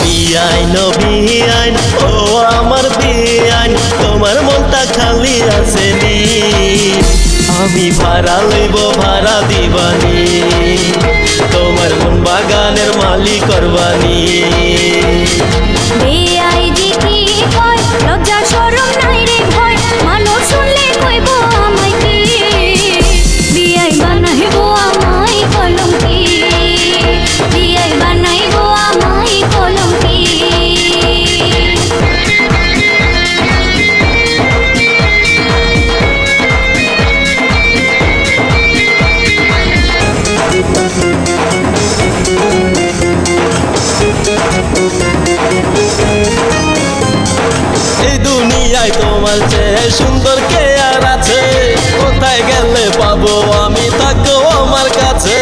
বিআইন বিআইন, ও আমার বিআইন, তোমার মনটা খালি আছে নি আমি ভাড়া লইব, ভাড়া দিবানি। তোমার মন বাগানের মালিক করবানি। দুনিয়ায় তোমার চেয়ে সুন্দর কে আর আছে? কোথায় গেলে পাবো আমি থাকো আমার কাছে?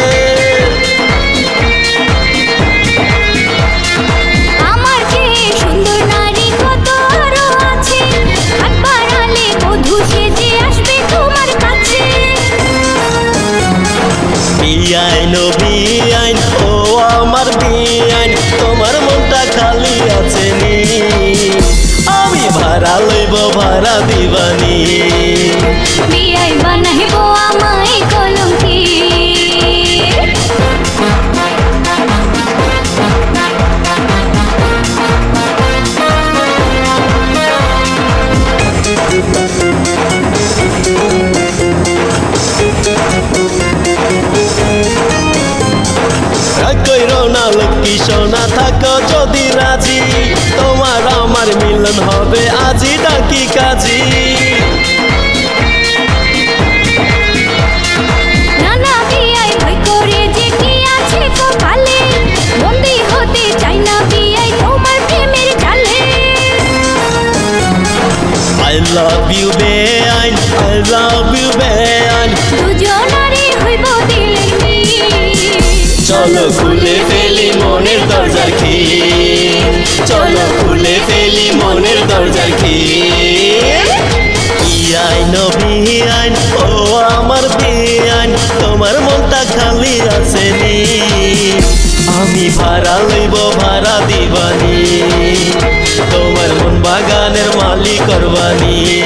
বিআইন ও আমার বিআইন তোমার কইর না লক্ষ্মী সোনা থাকো যদি রাজি তোমার আমার মিলন হবে আজি ডাকি কাজী I love you বেআইন I love you বেআইন চলো খুলে ফেলি মনের দরজার কি চলো খুলে ফেলি মনের দরজার কি আইন বিআইন ও আমার বিআইন তোমার মনটা খালি আছে আমি ভাড়া লইব, ভাড়া দিবানি। তোমার মন বাগানের মালিক করবানি।